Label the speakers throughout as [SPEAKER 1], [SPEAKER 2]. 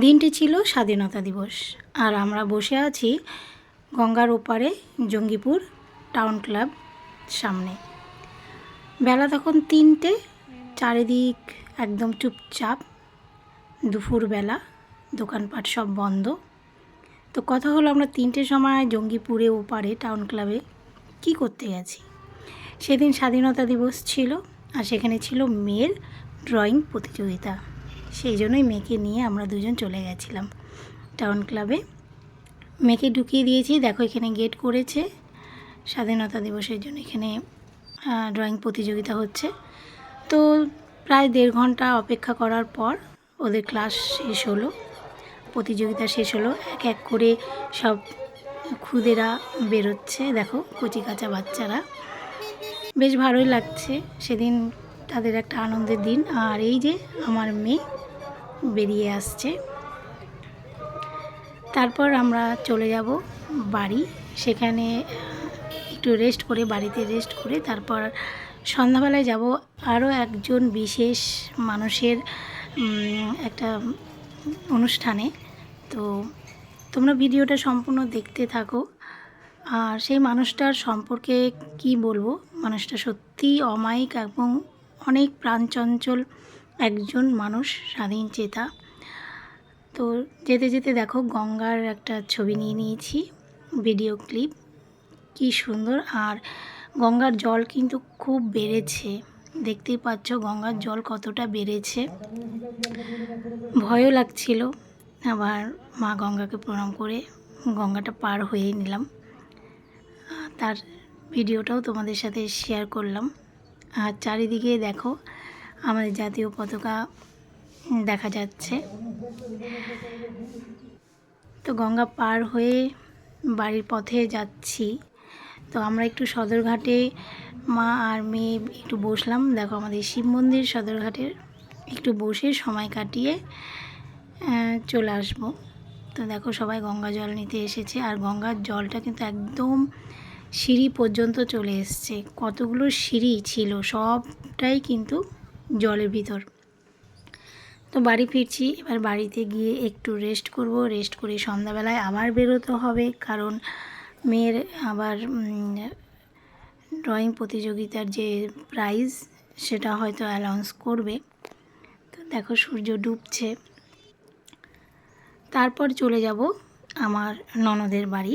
[SPEAKER 1] দিনটি ছিল স্বাধীনতা দিবস। আর আমরা বসে আছি গঙ্গার ওপারে জঙ্গিপুর টাউন ক্লাব সামনে। বেলা তখন তিনটে, চারিদিক একদম চুপচাপ। দুপুরবেলা দোকানপাট সব বন্ধ। তো কথা হলো আমরা তিনটের সময় জঙ্গিপুরে ওপারে টাউন ক্লাবে কি করতে গেছি? সেদিন স্বাধীনতা দিবস ছিল আর সেখানে ছিল মেয়ের ড্রয়িং প্রতিযোগিতা। সেই জন্যই মেয়েকে নিয়ে আমরা দুজন চলে গেছিলাম টাউন ক্লাবে। মেয়েকে ঢুকিয়ে দিয়েছি, দেখো এখানে গেট করেছে। স্বাধীনতা দিবসের জন্য এখানে ড্রয়িং প্রতিযোগিতা হচ্ছে। তো প্রায় দেড় ঘণ্টা অপেক্ষা করার পর ওদের ক্লাস শেষ হলো, প্রতিযোগিতা শেষ হলো। এক এক করে সব খুদেরা বেরোচ্ছে, দেখো কচি কাঁচা বাচ্চারা। বেশ ভালোই লাগছে, সেদিন তাদের একটা আনন্দের দিন। আর এই যে আমার মেয়ে বেরিয়ে আসছে। তারপর আমরা চলে যাব বাড়ি। সেখানে একটু রেস্ট করে, বাড়িতে রেস্ট করে, তারপর সন্ধ্যাবেলায় যাব আরও একজন বিশেষ মানুষের একটা অনুষ্ঠানে। তো তোমরা ভিডিওটা সম্পূর্ণ দেখতে থাকো। আর সেই মানুষটার সম্পর্কে কি বলব? মানুষটা সত্যিই অমায়িক এবং অনেক প্রাণচঞ্চল। একজন মানুষ, স্বাধীন চেতা। তো যেতে যেতে দেখো গঙ্গার একটা ছবি নিয়ে নিয়েছি ভিডিও ক্লিপ কি সুন্দর। আর গঙ্গার জল কিন্তু খুব বেড়েছে। দেখতেই পাচ্ছ গঙ্গার জল কতটা বেড়েছে। ভয়ও লাগছিল। আবার মা গঙ্গাকে প্রণাম করে গঙ্গাটা পার হয়ে নিলাম। তার ভিডিওটাও তোমাদের সাথে শেয়ার করলাম। আর চারিদিকে দেখো আমাদের জাতীয় পতাকা দেখা যাচ্ছে। তো গঙ্গা পার হয়ে বাড়ির পথে যাচ্ছি। তো আমরা একটু সদরঘাটে মা আর মেয়ে একটু বসলাম। দেখো আমাদের শিব মন্দির সদরঘাটের। একটু বসে সময় কাটিয়ে চলে আসব। তো দেখো সবাই গঙ্গা জল নিতে এসেছে। আর গঙ্গার জলটা কিন্তু একদম সিঁড়ি পর্যন্ত চলে এসছে। কতগুলো সিঁড়ি ছিল, সবটাই কিন্তু জলের ভিতর। তো বাড়ি ফিরছি, এবার বাড়িতে গিয়ে একটু রেস্ট করব। রেস্ট করে সন্ধ্যাবেলায় আবার বেরোতে হবে, কারণ মেয়ের আবার ড্রয়িং প্রতিযোগিতার যে প্রাইজ সেটা হয়তো অ্যানাউন্স করবে। তো দেখো সূর্য ডুবছে। তারপর চলে যাব আমার ননদের বাড়ি।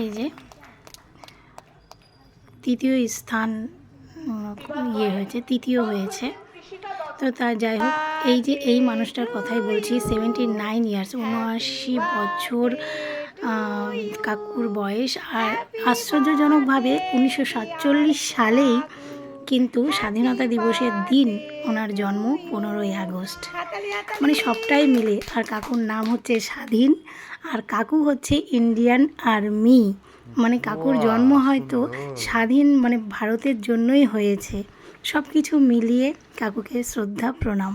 [SPEAKER 1] এই যে তৃতীয় স্থান ইয়ে হয়েছে, তৃতীয় হয়েছে। তো তা যাই হোক, এই যে এই মানুষটার কথাই বলছি সেভেন্টি নাইন ইয়ার্স উনআশি বছর কাকুর বয়স। আর আশ্চর্যজনকভাবে উনিশশো সাতচল্লিশ সালেই কিন্তু স্বাধীনতা দিবসের দিন ওনার জন্ম, পনেরোই আগস্ট। মানে সবটাই মিলে। আর কাকুর নাম হচ্ছে স্বাধীন, আর কাকু হচ্ছে ইন্ডিয়ান আর্মি মানে কাকুর জন্ম হয়তো স্বাধীন মানে ভারতের জন্যই হয়েছে। সব কিছু মিলিয়ে কাকুকে শ্রদ্ধা প্রণাম।